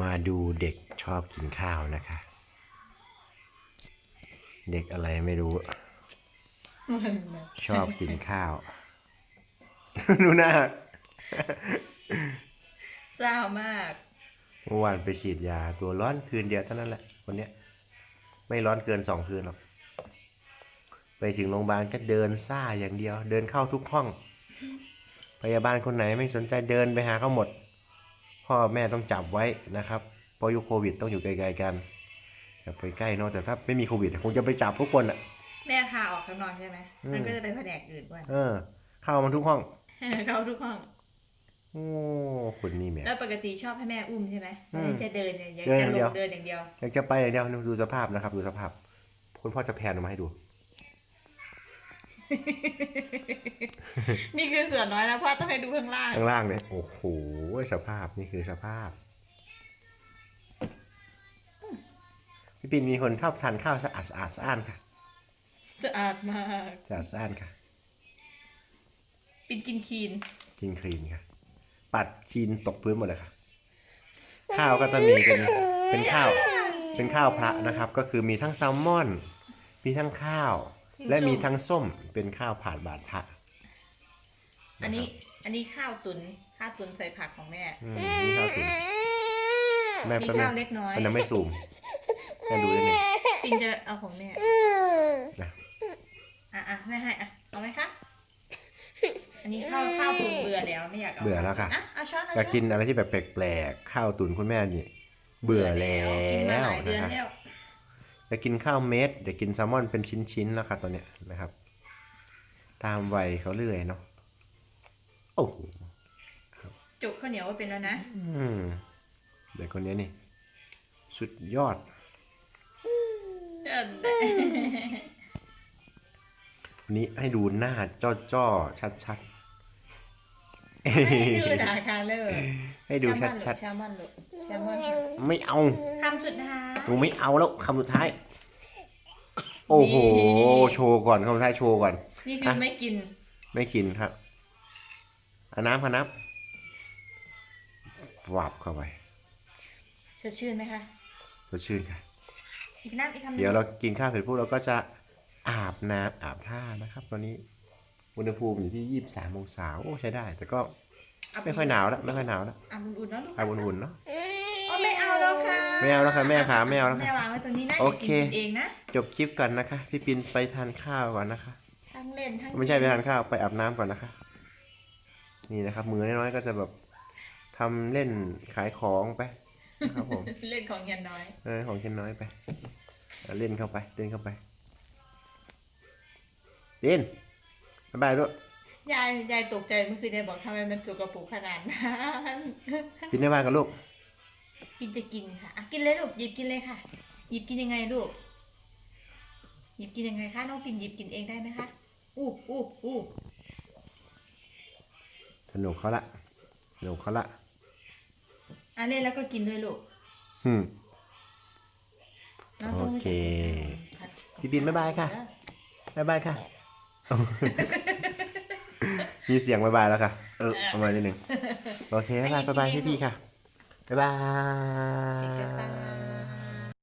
มาดูเด็กชอบกินข้าวนะคะ เด็กอะไรไม่รู้มันนะชอบกินข้าว ดูหน้าเศร้ามากเมื่อวานไปฉีดยา ตัวร้อนคืนเดียวเท่านั้นแหละคนเนี้ย ไม่ร้อนเกินสองคืนหรอก ไปถึงโรงพยาบาลก็เดินซ่าอย่างเดียว เดินเข้าทุกห้อง พยาบาลคนไหนไม่สนใจเดินไปหาเขาหมด พ่อแม่ต้องจับไว้นะครับเพราะยุคโควิดต้องอยู่ไกลๆกันอย่าไปใกล้เนอะแต่ถ้าไม่มีโควิดคงจะไปจับทุกคนอะแม่พาออกข้างนอกใช่ไหมอืม มันก็จะไปแผนกอื่นด้วยเออ เข้ามาทุกห้อง เข้าทุกห้อง โอ้คนนี้แหม่ แล้วปกติชอบให้แม่อุ้มใช่ไหมอืมวันนี้จะเดินเนี่ยอยากเดินจะอย่างลเดียว งเดินอย่างเดียว อยากจะไปอย่างเดียวดูสภาพนะครับ ดูสภาพ คุณพ่อจะแพนออกมาให้ดู นี่คือส่วนน้อยนะพ่อต้องให้ดูข้างล่าง ข้างล่างเนี่ย โอ้โห สภาพนี่คือสภาพ พี่ปินมีคนชอบทานข้าวสะอาดสะอาดสะอ้านค่ะจะอาดมากสะอาดสะอ้านค่ะ ปินกินคีนกินคลีนค่ะ ปัดคลีนตกพื้นหมดเลยค่ะ ข้าวก็จะมีเป็นเป็นข้าว เป็นข้าวพระนะครับ ก็คือมีทั้งแซลมอน มีทั้งข้าว และมีทั้งส้มเป็นข้าวผ่านบาทพระ อันนี้อันนี้ข้าวตุนข้าวตุนใส่ผักของแม่ อืมมีข้าวตุ๋นแม่มีแป๊บนึข้างวเล็กน้อยมันยังไม่ซูมแม่ดูได้เลยปินจะเอาของแม่ นะอะอะแม่ให้อะเอาไหมคะ อันนี้ข้าวข้าวตุนเบื่อแล้วไม่อยากเอาเบื่อแล้วค่ะอะเอาช้อนเอาอยากช้อนกินอะไรที่แบบแปลกๆข้าวตุ๋นคุณแม่นี่เบื่อแล้กินมาหวลายเดือนนะครับแล้วอยากกินข้าวเม็ดอยากกินแซลมอนเป็นชิ้นๆแล้วครับตอนเนี้ยนะครับ ตามวัยเขาเรื่อยเนาะโอ้โหจุกข้าวเหนียวก็เป็นแล้วนะ อืมเด็กคนนี้นี่ สุดยอดวันนี้ให้ดูหน้าจ้อๆชัดๆคือดาคาเลอร์ให้ดูชัดแซลมอนลูกแซลมอนๆไม่เอาคำสุดท้ายหนูไม่เอาแล้วคำสุดท้าย โอ้โห โชว์ก่อนคำสุดท้ายโชว์ก่อน นี่คือไม่กิน ไม่กินครับเอาน้ำค่ะน้ำวับเข้าไปสดชื่นไหมคะสดชื่นค่ะ อีกน้ำอีกคำหนึ่งเดี๋ยวเรากินข้าวเสร็จปุ๊บเราก็จะอาบน้ำอาบท่านะครับ ตอนนี้อุณหภูมิอยู่ที่ยี่สิบสามองศาโอ้ใช้ได้ แต่ก็ไม่ค่อยหนาวแล้วไม่ค่อยหนาวแล้วอะอุ่นๆเนาะลูกอาบอุ่นๆเนาะอ๋อไม่เอาแล้วค่ะไม่เอาแล้วค่ะแม่ขาไม่เอาแล้วแม่ค่ะวางไว้ตรงนี้นะโออย่าเคกินเองนะจบคลิปก่อนนะคะ พี่ปินไปทานข้าวก่อนนะคะทั้งเล่นทั้งไม่ใช่ไปทานข้าวไปอาบน้ำก่อนนะคะ นี่นะครับ มือน้อยๆก็จะแบบทำเล่นขายของไปนะครับผม เล่นของเงินน้อยเออของกินน้อยไปเอาเล่นเข้าไป เล่นเข้าไป เล่นบ๊ายบายด้วยยายยายตกใจเมื่อคืนยายบอกทำไมมันสกปรกขนาดนั้นกินได้บ้านกับลูกปินจะกินค่ะอะกินเลยลูกหยิบกินเลยค่ะ หยิบกินยังไงลูกหยิบกินยังไงคะน้องปินหยิบกินเองได้ไหมคะอู้อู้อู้ สนุกเขาละสนุกเขาละอะเล่นแล้วก็กินด้วยลูกอืม น้องต้องรู้จักโอเคค่ะพี่บินบ๊ายบายค่ะ บ๊ายบายค่ะ มีเสียงบ๊ายบายแล้วค่ะ เออประมาณนิดหนึ่ง โอเคบ๊ายบายบ๊ายบายพี่ๆค่ะ บ๊ายบาย